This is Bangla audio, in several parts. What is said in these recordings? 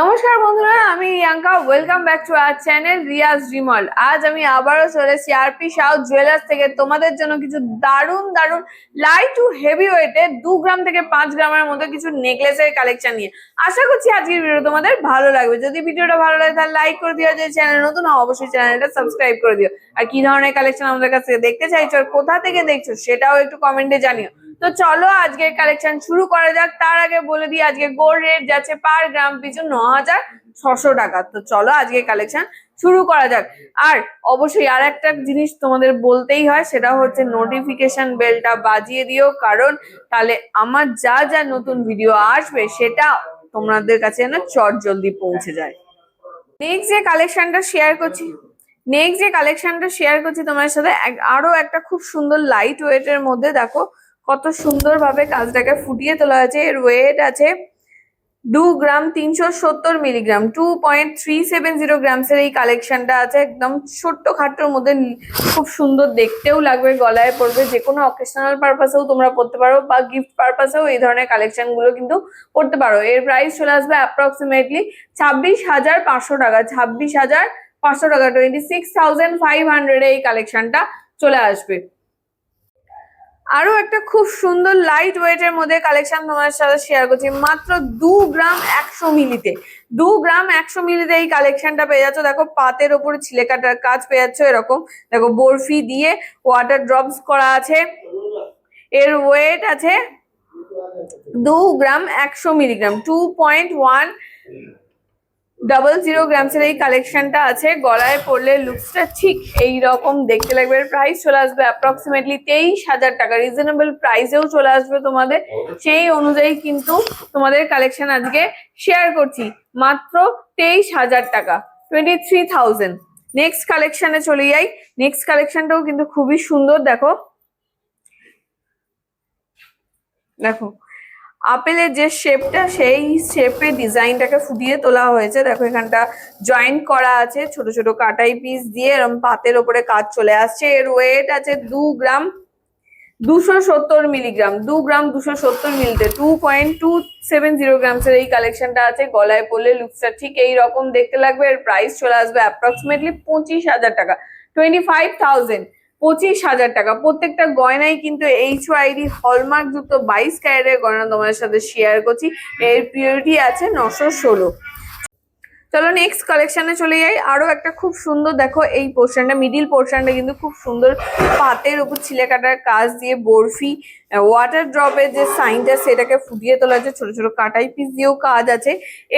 নমস্কার বন্ধুরা, আমি Yanka welcome back to our channel Riyaz Rimal আজ আমি আবারও চলে এসেছি আরপি সাউথ জুয়েলার্স থেকে। তোমাদের জন্য কিছু দারুণ দারুণ লাইট টু হেভি ওয়েটে দু গ্রাম থেকে পাঁচ গ্রামের মধ্যে কিছু নেকলেসের কালেকশন নিয়ে। আশা করছি আজকের ভিডিও তোমাদের ভালো লাগবে। যদি ভিডিওটা ভালো লাগে, তাহলে লাইক করে দিও। যদি চ্যানেল নতুন অবশ্যই চ্যানেলটা সাবস্ক্রাইব করে দিও। আর কি ধরনের কালেকশন আমাদের কাছে দেখতে চাইছো আর কোথা থেকে দেখছ, সেটাও একটু কমেন্টে জানিও। তো চলো আজকের কালেকশন শুরু করা যাক। তার আগে বলে দিই, আজকে গোল্ড রেট যাচ্ছে পার গ্রাম পিছু ন হাজার ছশো টাকা। তো চলো আজকে কালেকশন শুরু করা যাক। আর অবশ্যই আর একটা জিনিস তোমাদের বলতেই হয়, সেটা হচ্ছে নোটিফিকেশন বেলটা বাজিয়ে দিও। কারণ তাহলে আমার যা যা নতুন ভিডিও আসবে, সেটা তোমাদের কাছে যেন চট জলদি পৌঁছে যায়। নেক্সট যে কালেকশনটা শেয়ার করছি নেক্সট যে কালেকশনটা শেয়ার করছি তোমার সাথে আরও একটা খুব সুন্দর লাইট ওয়েটের মধ্যে দেখো কত সুন্দরভাবে কাজটাকে ফুটিয়ে তোলা হয়েছে। এর ওয়েট আছে দু গ্রাম তিনশো সত্তর milligram two point three seven zero গ্রামসের এই কালেকশনটা আছে। একদম ছোট্ট খাট্টোর মধ্যে খুব সুন্দর দেখতেও লাগবে, গলায় পড়বে। যে কোনো অকেশনাল পারপাসেও তোমরা পড়তে পারো বা গিফট পারপাসেও এই ধরনের কালেকশনগুলো কিন্তু পড়তে পারো। এর প্রাইস চলে আসবে অ্যাপ্রক্সিমেটলি ছাব্বিশ হাজার পাঁচশো টাকা। ছাব্বিশ হাজার পাঁচশো টাকা twenty six thousand five hundred এই কালেকশনটা চলে আসবে। আরও একটা খুব সুন্দর লাইট ওয়েটের মধ্যে কালেকশন তোমার সাথে শেয়ার করছি। মাত্র দু গ্রাম একশো মিলিতে। দু গ্রাম একশো মিলিতে এই কালেকশনটা পেয়ে যাচ্ছ। দেখো, পাতের ওপরে ছিলে কাটার কাজ পেয়ে যাচ্ছ এরকম। দেখো, বরফি দিয়ে ওয়াটার ড্রপস করা আছে। এর ওয়েট আছে দু গ্রাম একশো milligram. Two point one double zero গ্রামসের এই কালেকশনটা আছে। গলায় পড়লে লুকসটা ঠিক এই রকম দেখতে লাগবে। প্রাইস চলে আসবে অ্যাপ্রক্সিমেটলি তেইশ হাজার টাকা। রিজনেবল প্রাইসেও চলে আসবে তোমাদের। সেই অনুযায়ী কিন্তু তোমাদের কালেকশন আজকে শেয়ার করছি। মাত্র তেইশ হাজার টাকা টোয়েন্টি থ্রি থাউজেন্ড নেক্সট কালেকশনে চলে যাই। নেক্সট কালেকশনটাও কিন্তু খুবই সুন্দর, দেখো। দেখো। আপেলের যে শেপটা সেই শেপে ডিজাইনটাকে ফুটিয়ে তোলা হয়েছে। দেখো, এখানটা জয়েন্ট করা আছে, ছোট ছোট কাটাই পিস দিয়ে। এরকম পাতের ওপরে কাজ চলে আসছে। এর ওয়েট আছে দু গ্রাম দুশো সত্তর মিলিগ্রাম দু গ্রাম দুশো সত্তর মিলিতে two point two seven zero গ্রামসের এই কালেকশনটা আছে। গলায় পড়লে লুকসটা ঠিক এই রকম। দেখতে লাগবে, এর প্রাইস চলে আসবে অ্যাপ্রক্সিমেটলি পঁচিশ হাজার টাকা। টোয়েন্টি ফাইভ থাউজেন্ড পঁচিশ হাজার টাকা। প্রত্যেকটা গয়নাই কিন্তু এইচ আইডি হলমার্ক যুক্ত বাইশ ক্যারেটের গয়না তোমাদের সাথে শেয়ার করছি। এর পিওরিটি আছে নশো ষোলো। চলো নেক্সট কালেকশনে চলে যাই। আরও একটা খুব সুন্দর দেখো, এই পোর্শনটা মিডিল পোর্শনটা কিন্তু খুব সুন্দর পাতের উপর ছিলে কাটার কাজ দিয়ে বরফি ওয়াটার ড্রপের যে সাইনটা সেটাকে ফুটিয়ে তোলা আছে ছোট ছোট কাটাই পিস দিয়েও কাজ আছে।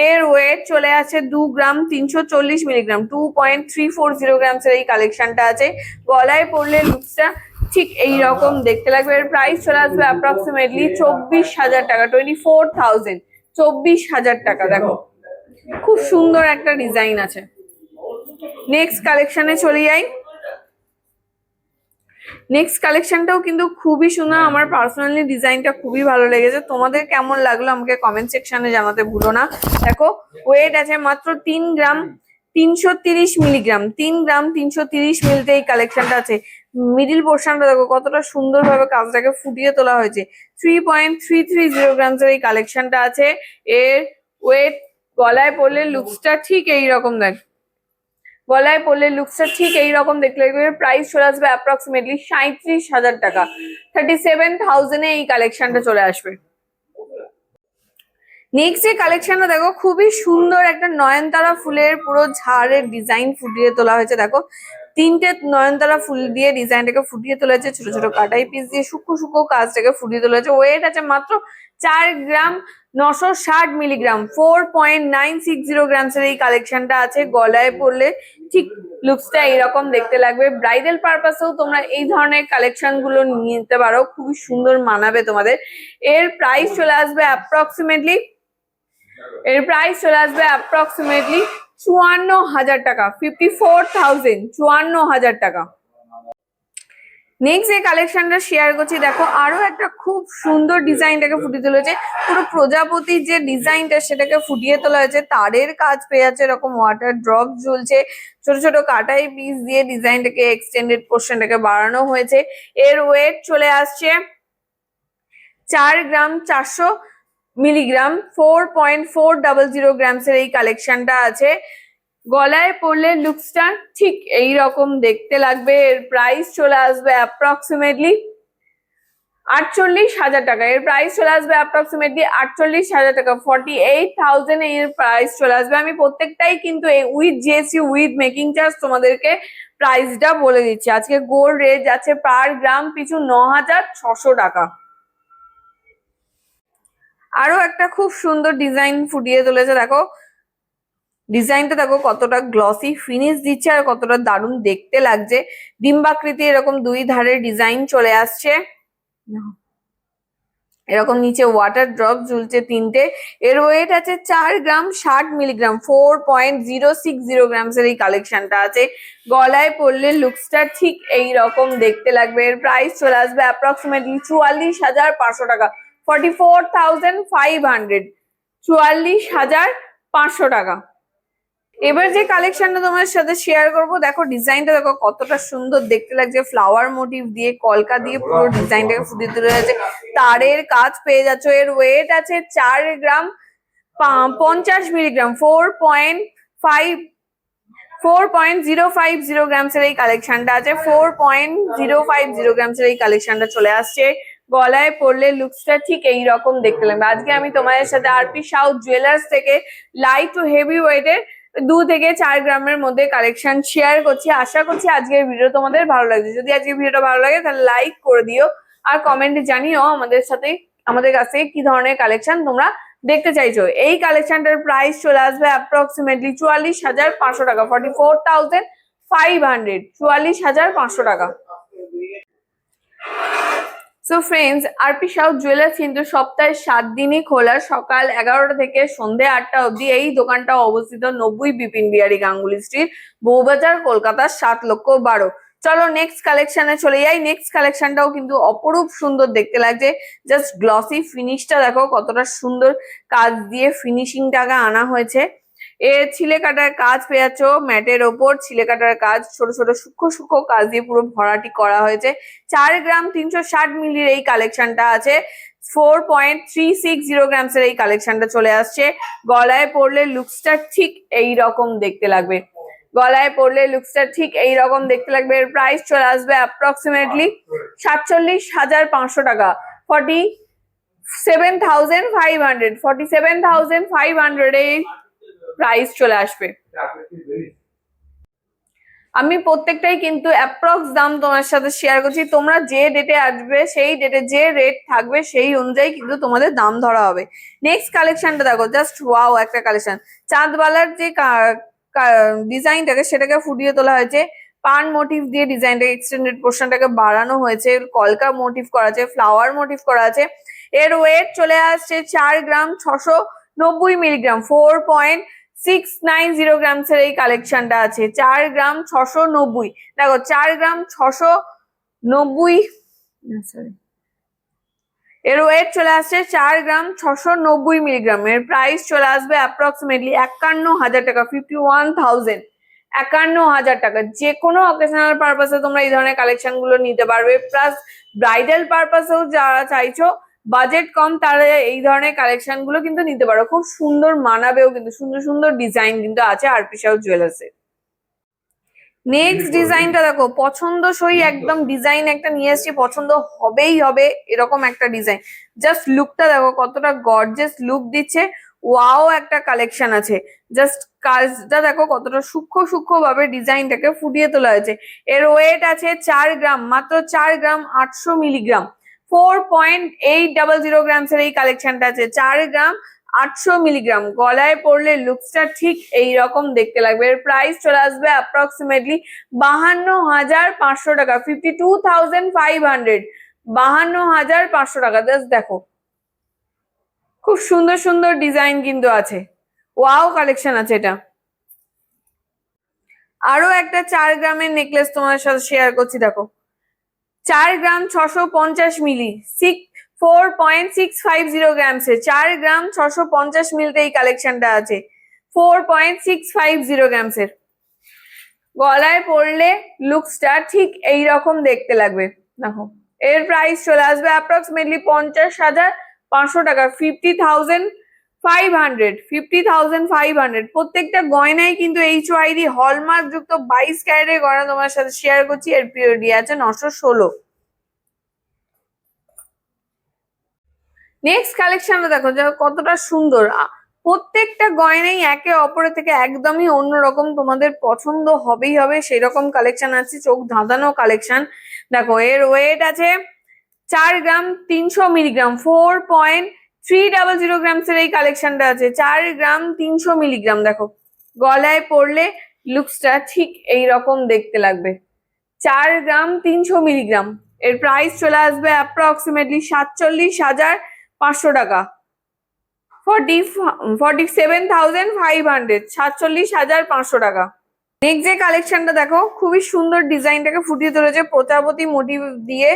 এর ওয়েট চলে আছে দু গ্রাম তিনশো চল্লিশ milligram two point three four zero গ্রামসের এই কালেকশনটা আছে। গলায় পড়লে লুকসটা ঠিক এই রকম দেখতে লাগবে। এর প্রাইস চলে আসবে অ্যাপ্রক্সিমেটলি চব্বিশ হাজার টাকা টোয়েন্টি ফোর থাউজেন্ড চব্বিশ হাজার টাকা, দেখো। খুব সুন্দর একটা ডিজাইন আছে। নেক্সট কালেকশনে চলে যাই। নেক্সট কালেকশনটাও কিন্তু খুবই সুন্দর। আমার পার্সোনালি ডিজাইনটা খুবই ভালো লেগেছে। তোমাদের কেমন লাগল আমাকে কমেন্ট সেকশনে জানাতে ভুলো না। দেখো ওয়েট আছে মাত্র তিন গ্রাম তিনশো তিরিশ মিলিগ্রাম তিন গ্রাম তিনশো তিরিশ মিলিতে এই কালেকশনটা আছে। মিডিল পোর্শনটা দেখো, কতটা সুন্দরভাবে কাজটাকে ফুটিয়ে তোলা হয়েছে। Three point three three zero গ্রামসের এই কালেকশনটা আছে। এর ওয়েট গলায় পড়লে লুকসটা ঠিক এইরকম দেখ। গলায় পড়লে লুকসটা ঠিক এইরকম দেখলে প্রাইস চলে আসবে অ্যাপ্রক্সিমেটলি সাঁত্রিশ হাজার টাকা। থার্টি সেভেন থাউজেন্ডে এই কালেকশনটা চলে আসবে। নেক্সট যে কালেকশনটা দেখো, খুবই সুন্দর একটা নয়নতারা ফুলের পুরো ঝাড়ের ডিজাইন ফুটিয়ে তোলা হয়েছে। দেখো, তিনটে নয়নতারা ফুল দিয়ে ডিজাইনটাকে ফুটিয়ে তোলা হয়েছে। ছোট ছোট কাটাই পিস দিয়ে শুকো শুকো কাজটাকে ফুটিয়ে তোলা হয়েছে। ওয়েট আছে মাত্র চার গ্রাম নশো ষাট milligram four point nine six zero গ্রামসের এই কালেকশনটা আছে। গলায় পড়লে ঠিক লুকসটা এইরকম দেখতে লাগবে। ব্রাইডাল পারপাসেও তোমরা এই ধরনের কালেকশনগুলো নিয়ে নিতে পারো। খুবই সুন্দর মানাবে তোমাদের। এর প্রাইস চলে আসবে অ্যাপ্রক্সিমেটলি এর প্রাইস চলে আসবে অ্যাপ্রক্সিমেটলি চুয়ান্ন হাজার টাকা ফিফটি ফোর থাউজেন্ড চুয়ান্ন হাজার টাকা। নেক্সট যে কালেকশনটা শেয়ার করছি, দেখো, আরও একটা খুব সুন্দর ডিজাইনটাকে ফুটিয়ে তোলা হয়েছে। পুরো প্রজাপতির যে ডিজাইনটা সেটাকে ফুটিয়ে তোলা হয়েছে। তারের কাজ পেয়ে যাচ্ছে, এরকম ওয়াটার ড্রপ ঝুলছে ছোট ছোট কাটাই পিস দিয়ে ডিজাইনটাকে এক্সটেন্ডেড পোর্শনটাকে বাড়ানো হয়েছে। এর ওয়েট চলে আসছে চার গ্রাম চারশো milligram four point four double zero গ্রামসের এই কালেকশনটা আছে। গলায় পরলে লুকসটা ঠিক এই রকম দেখতে লাগবে। এর প্রাইস চলে আসবে অ্যাপ্রক্সিমেটলি আটচল্লিশ হাজার টাকা। এর প্রাইস চলে আসবে অ্যাপ্রক্সিমেটলি আটচল্লিশ হাজার টাকা। ফর্টি এইট থাউজেন্ড এর প্রাইস চলে আসবে। আমি প্রত্যেকটাই কিন্তু with GST with making charge তোমাদেরকে প্রাইসটা বলে দিচ্ছি। আজকে গোল্ড রেট যাচ্ছে পার গ্রাম পিছু ন হাজার ছশো টাকা। আরও একটা খুব সুন্দর ডিজাইন ফুটিয়ে তুলেছে, দেখো। ডিজাইনটা দেখো কতটা গ্লসি ফিনিশ দিচ্ছে আর কতটা দারুণ দেখতে লাগছে। ডিম্বাকৃতি এরকম দুই ধারে ডিজাইন চলে আসছে। এরকম নিচে ওয়াটার ড্রপ ঝুলছে তিনটে। এর ওয়েট আছে চার গ্রাম ষাট milligram four point zero six zero গ্রামসের এই কালেকশনটা আছে। গলায় পরলে লুকসটা ঠিক এই রকম দেখতে লাগবে। এর প্রাইস চলে আসবে অ্যাপ্রক্সিমেটলি চুয়াল্লিশ হাজার পাঁচশো টাকা। Forty four thousand five hundred চুয়াল্লিশ হাজার পাঁচশো টাকা। এবার যে কালেকশনটা তোমার সাথে শেয়ার করব, দেখো ডিজাইনটা দেখো কতটা সুন্দর, দেখতে লাগছে ফ্লাওয়ার মোটিভ দিয়ে, কলকা দিয়ে পুরো ডিজাইনটাকে ফুটিয়ে তুলে যাচ্ছে। তারের কাজ পেয়ে যাচ্ছ, এর ওয়েট আছে চার গ্রাম পঞ্চাশ milligram four point five four point zero five zero গ্রামসের এই কালেকশনটা আছে four point zero five zero গ্রামসের এই কালেকশনটা চলে আসছে। গলায় পরলে লুকসটা ঠিক এই রকম দেখতে লাগবে। আজকে আমি তোমাদের সাথে আরপি সাউথ জুয়েলার্স থেকে লাইট টু হেভি ওয়েটের দু থেকে চার গ্রামের মধ্যে কালেকশন শেয়ার করছি। আশা করছি আজকের ভিডিও তোমাদের ভালো লাগছে যদি আজকের ভিডিওটা ভালো লাগে, তাহলে লাইক করে দিও আর কমেন্টে জানিও আমাদের সাথে, আমাদের কাছ কি ধরনের কালেকশন তোমরা দেখতে চাইছো। এই কালেকশনটার প্রাইস চলে আসবে অ্যাপ্রক্সিমেটলি চুয়াল্লিশ হাজার পাঁচশো টাকা forty four thousand five hundred চুয়াল্লিশ হাজার পাঁচশো টাকা। So friends RP South Jewellers কিন্তু সপ্তাহে সাত দিনই খোলা। সকাল এগারোটা থেকে সন্ধে আটটা অবধি এই দোকানটা অবস্থিত নব্বই বিপিন বিহারি গাঙ্গুলি স্ট্রিট বউবাজার কলকাতার সাত লক্ষ বারো। চলো নেক্সট কালেকশনে চলে যাই। নেক্সট কালেকশনটাও কিন্তু অপরূপ সুন্দর দেখতে লাগছে। জাস্ট গ্লসি ফিনিশটা দেখো কতটা সুন্দর কাজ দিয়ে ফিনিশিংটাকে আনা হয়েছে। এ ছিলে কাটার কাজ পেয়ে যাচ্ছ ম্যাটের ওপর ছিলে কাটার কাজ, ছোট ছোট সূক্ষ্ম সূক্ষ্ম কাজ দিয়ে পুরো ভরাটি করা হয়েছে। চার গ্রাম তিনশো ষাট মিলির এই কালেকশনটা আছে। Four point three six zero গ্রামসের এই কালেকশনটা চলে আসছে। গলায় পড়লে লুকসটা ঠিক এই রকম দেখতে লাগবে। গলায় পড়লে লুকসটা ঠিক এই রকম দেখতে লাগবে। এর প্রাইস চলে আসবে অ্যাপ্রক্সিমেটলি সাতচল্লিশ হাজার পাঁচশো টাকা। Forty seven thousand five hundred forty seven thousand five hundred এই প্রাইস চলে আসবে। আমি প্রত্যেকটাই কিন্তু অ্যাপ্রক্স দাম তোমার সাথে শেয়ার করছি। তোমরা যে ডেটে আসবে, সেই ডেটে যে রেট থাকবে, সেই অনুযায়ী কিন্তু তোমাদের দাম ধরা হবে। নেক্সট কালেকশনটা দেখো জাস্ট ওয়াও একটা কালেকশন চাঁদবালার যে ডিজাইনটাকে সেটাকে ফুটিয়ে তোলা হয়েছে। পান মোটিভ দিয়ে ডিজাইনটাকে এক্সটেন্ডেড পোর্শনটাকে বাড়ানো হয়েছে। কলকা মোটিভ করা আছে ফ্লাওয়ার মোটিভ করা আছে। এর ওয়েট চলে আসছে চার গ্রাম ছশো নব্বই milligram four point six nine zero গ্রামসের এই কালেকশনটা আছে। চার গ্রাম ছশো নব্বই। দেখো, চার গ্রাম ছশো নব্বই এর ওয়েট চলে আসছে চার গ্রাম ছশো নব্বই মিলিগ্রাম এর প্রাইস চলে আসবে অ্যাপ্রক্সিমেটলি একান্ন হাজার টাকা ফিফটি ওয়ান থাউজেন্ড একান্ন হাজার টাকা। যে কোনো অকেশনাল পারপাসে তোমরা এই ধরনের কালেকশনগুলো নিতে পারবে। প্লাস ব্রাইডাল পারপাসেও যারা চাইছো বাজেট কম তারা এই ধরনের কালেকশনগুলো কিন্তু নিতে পারো। খুব সুন্দর মানাবেও কিন্তু সুন্দর সুন্দর ডিজাইন কিন্তু আছে আরপি সাউ জুয়েলার্সে নেক্সট ডিজাইনটা দেখো পছন্দসই একদম ডিজাইন একটা নিয়ে এসেছি পছন্দ হবেই হবে এরকম একটা ডিজাইন জাস্ট লুকটা দেখো কতটা গর্জেস লুক দিচ্ছে ওয়াও একটা কালেকশন আছে। জাস্ট কাজটা দেখো কতটা সূক্ষ্ম সূক্ষ্ম ভাবে ডিজাইনটাকে ফুটিয়ে তোলা হয়েছে। এর ওয়েট আছে চার গ্রাম মাত্র চার গ্রাম আটশো milligram. Four point eight double zero গ্রামসের এই কালেকশনটা আছে। চার গ্রাম, আটশো মিলিগ্রাম গলায় পড়লে লুকসটা ঠিক এই রকম দেখতে লাগবে। এর প্রাইস চলে আসবে অ্যাপ্রক্সিমেটলি বাহান্ন হাজার পাঁচশো টাকা fifty two thousand five hundred বাহান্ন হাজার পাঁচশো টাকা। জাস্ট দেখো। খুব সুন্দর সুন্দর ডিজাইন কিন্তু আছে। ওয়াও কালেকশন আছে এটা। আরও একটা চার গ্রামের নেকলেস তোমাদের সাথে শেয়ার করছি, দেখো। চার গ্রাম ছশো পঞ্চাশ milli six four point six five zero গ্রামসে চার গ্রাম ছশো পঞ্চাশ মিলিতে এই কালেকশনটা আছে। Four point six five zero গ্রামসের গলায় পড়লে লুকসটা ঠিক এই রকম দেখতে লাগবে। দেখো, এর প্রাইস চলে আসবে অ্যাপ্রক্সিমেটলি পঞ্চাশ হাজার পাঁচশো টাকা fifty thousand five hundred fifty thousand five hundred প্রত্যেকটা গয়নাই কিন্তু এইচ ওয়াইডি হলমার্ক যুক্ত বাইশ ক্যারেটের গয়না তোমার সাথে শেয়ার করছি। এর পিরিয়ডি আছে নশো ষোলো। নেক্সট কালেকশনটা দেখো কতটা সুন্দর। প্রত্যেকটা গয়নাই একে অপরের থেকে একদমই অন্যরকম। তোমাদের পছন্দ হবেই হবে, সেরকম কালেকশন আছে, চোখ ধাঁধানো কালেকশন দেখো, এর ওয়েট আছে চার গ্রাম তিনশো milligram four point three double zero grams এর এই কালেকশনটা আছে। চার গ্রাম তিনশো মিলিগ্রাম দেখো। গলায় পড়লে লুকসটা ঠিক এই রকম দেখতে লাগবে। চার গ্রাম তিনশো মিলিগ্রাম এর প্রাইস চলে আসবে অ্যাপ্রক্সিমেটলি সাতচল্লিশ হাজার পাঁচশো টাকা। Forty forty seven thousand five hundred সাতচল্লিশ হাজার পাঁচশো টাকা। নেক্সট যে কালেকশনটা দেখো, খুবই সুন্দর ডিজাইনটাকে ফুটিয়ে তুলেছে। প্রজাপতি মোটিভ দিয়ে,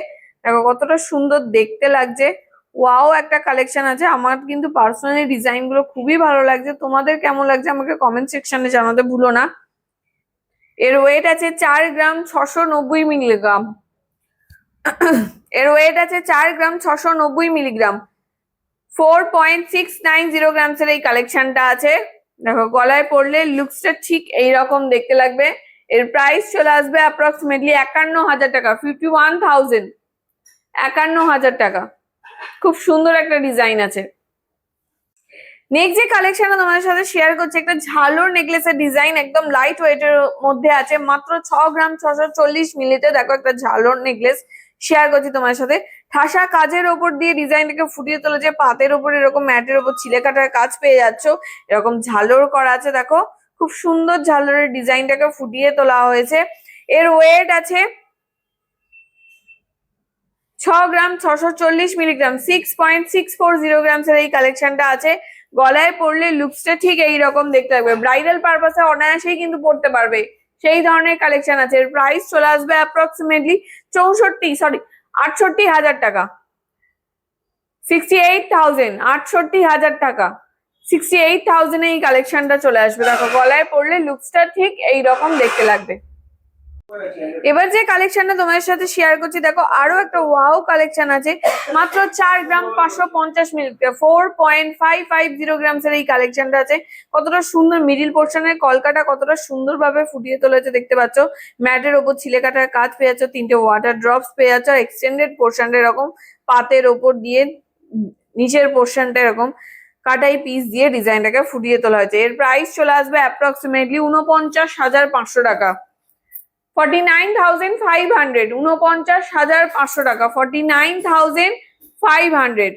দেখো কতটা সুন্দর দেখতে লাগছে। ওয়াও একটা কালেকশন আছে। আমার কিন্তু পার্সোনালি ডিজাইনগুলো খুবই ভালো লাগছে। তোমাদের কেমন লাগছে আমাকে কমেন্ট সেকশনে জানাতে ভুলো না। এর ওয়েট আছে চার গ্রাম ছশো নব্বই মিলিগ্রাম এর ওয়েট আছে চার গ্রাম ছশো নব্বই milligram four point six nine zero grams এর এই কালেকশনটা আছে। দেখো, গলায় পড়লে লুকসটা ঠিক এই রকম দেখতে লাগবে। এর প্রাইস চলে আসবে অ্যাপ্রক্সিমেটলি একান্ন হাজার টাকা ফিফটি ওয়ান থাউজেন্ড একান্ন হাজার টাকা। খুব সুন্দর একটা ডিজাইন আছে। নেক্সট যে কালেকশনটা তোমাদের সাথে শেয়ার করছি, একটা ঝালোর নেকলেসের ডিজাইন একদম লাইট ওয়েটের মধ্যে আছে, মাত্র ছ গ্রাম ছশো চল্লিশ মিলিতে দেখো একটা ঝালোর নেকলেস শেয়ার করছি তোমার সাথে। ঠাসা কাজের ওপর দিয়ে ডিজাইনটাকে ফুটিয়ে তুলেছে পাতের ওপর এরকম ম্যাটের ওপর ছিলে কাটার কাজ পেয়ে যাচ্ছ, এরকম ঝালর করা আছে, দেখো। খুব সুন্দর ঝালরের ডিজাইনটাকে ফুটিয়ে তোলা হয়েছে। এর ওয়েট আছে ছ গ্রাম ছশো চল্লিশ milligram six point six four zero grams এর এই কালেকশনটা আছে। গলায় পরলে লুকসটা ঠিক এই রকম দেখতে লাগবে। ব্রাইডাল পারপাসে অনায়াসেই কিন্তু পড়তে পারবে। সেই ধরনের কালেকশন আছে। এর প্রাইস চলে আসবে অ্যাপ্রক্সিমেটলি চৌষট্টি সরি আটষট্টি হাজার টাকা। সিক্সটি এইট থাউজেন্ড আটষট্টি হাজার টাকা। সিক্সটি এইট থাউজেন্ড এই কালেকশনটা চলে আসবে। দেখো, গলায় পড়লে লুকসটা ঠিক এই রকম দেখতে লাগবে। এবার যে কালেকশনটা তোমাদের সাথে শেয়ার করছি, দেখো, আরও একটা ওয়াও কালেকশন আছে। মাত্র চার গ্রাম পাঁচশো পঞ্চাশ milli four point five five zero grams এর এই কালেকশনটা আছে। কতটা সুন্দর মিডিল পোর্শনের কলকাটা কতটা সুন্দর ভাবে ফুটিয়ে তোলেছে, দেখতে পাচ্ছ। ম্যাটের ওপর ছিলে কাটার কাজ পেয়ে যাচ্ছ, তিনটে ওয়াটার ড্রপস পেয়ে যাচ্ছ এক্সটেন্ডেড পোর্শনটা এরকম, পাতের ওপর দিয়ে নিচের পোর্শনটা এরকম কাটাই পিস দিয়ে ডিজাইনটাকে ফুটিয়ে তোলা হয়েছে। এর প্রাইস চলে আসবে অ্যাপ্রক্সিমেটলি উনপঞ্চাশ হাজার পাঁচশো টাকা। Forty nine thousand five hundred উনপঞ্চাশ হাজার পাঁচশো টাকা forty nine thousand five hundred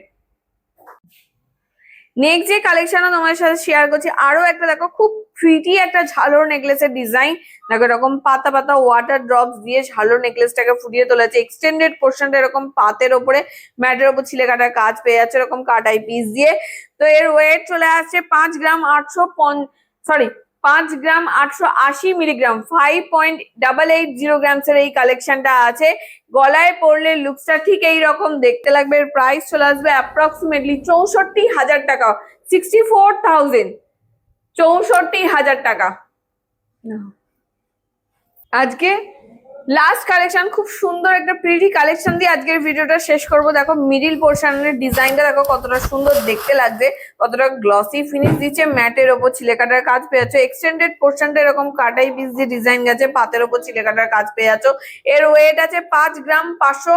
next যে কালেকশন তোমার সাথে শেয়ার করছি, আরও একটা দেখো, খুব প্রিটি একটা ঝালোর নেকলেসের ডিজাইন দেখো, এরকম পাতা পাতা ওয়াটার ড্রপস দিয়ে ঝালোর নেকলেসটাকে ফুটিয়ে তোলেছে। এক্সটেন্ডেড পোর্শনটা এরকম পাতের ওপরে, ম্যাটের ওপর ছিলে কাটার কাজ পেয়ে যাচ্ছে, এরকম কাটাই পিস দিয়ে। তো এর ওয়েট চলে আসছে পাঁচ গ্রাম আটশো সরি পাঁচ গ্রাম আটশো আশি milligram five point double eight zero গ্রামসের এই কালেকশনটা আছে। গলায় পড়লে লুকসটা ঠিক এই রকম দেখতে লাগবে প্রাইস চলে আসবে অ্যাপ্রক্সিমেটলি চৌষট্টি হাজার টাকা সিক্সটি ফোর থাউজেন্ড চৌষট্টি হাজার টাকা। আজকে লাস্ট কালেকশন খুব সুন্দর একটা প্রিটি কালেকশন দিয়ে আজকের ভিডিওটা শেষ করব। দেখো মিডিল পোর্শনের ডিজাইনটা দেখো, কতটা সুন্দর দেখতে লাগছে, কতটা গ্লসি ফিনিশ দিচ্ছে। ম্যাটের ওপর কাটার কাজ পেয়ে যাচ্ছ এক্সটেন্ডেড পোর্শনটা এরকম কাটাই পিস দিয়ে ডিজাইন গেছে, পাতের ওপর কাটার কাজ পেয়ে যাচ্ছ এর ওয়েট আছে পাঁচ গ্রাম পাঁচশো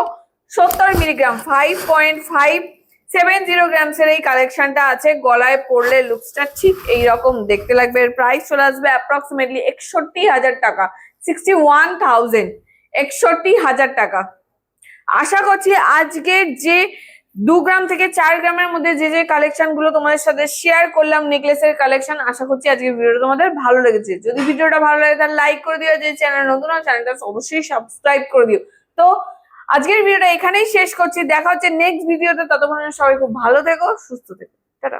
সত্তর milligram five point five seven zero grams এর এই কালেকশনটা আছে। গলায় পরলে লুকসটা ঠিক এই রকম দেখতে লাগবে। এর প্রাইস চলে আসবে অ্যাপ্রক্সিমেটলি একষট্টি হাজার টাকা। সিক্সটি ওয়ান থাউজেন্ড, একষট্টি হাজার টাকা। আশা করছি আজকের যে দু গ্রাম থেকে চার গ্রামের মধ্যে যে যে কালেকশনগুলো তোমাদের সাথে শেয়ার করলাম নেকলেসের কালেকশন আশা করছি আজকের ভিডিওটা তোমাদের ভালো লেগেছে। যদি ভিডিওটা ভালো লাগে, তাহলে লাইক করে দিও যে চ্যানেল নতুন চ্যানেলটা অবশ্যই সাবস্ক্রাইব করে দিও। তো আজকের ভিডিওটা এখানেই শেষ করছি। দেখা হচ্ছে নেক্সট ভিডিওতে ততক্ষণ সবাই খুব ভালো থেকো, সুস্থ থেকো। টাটা।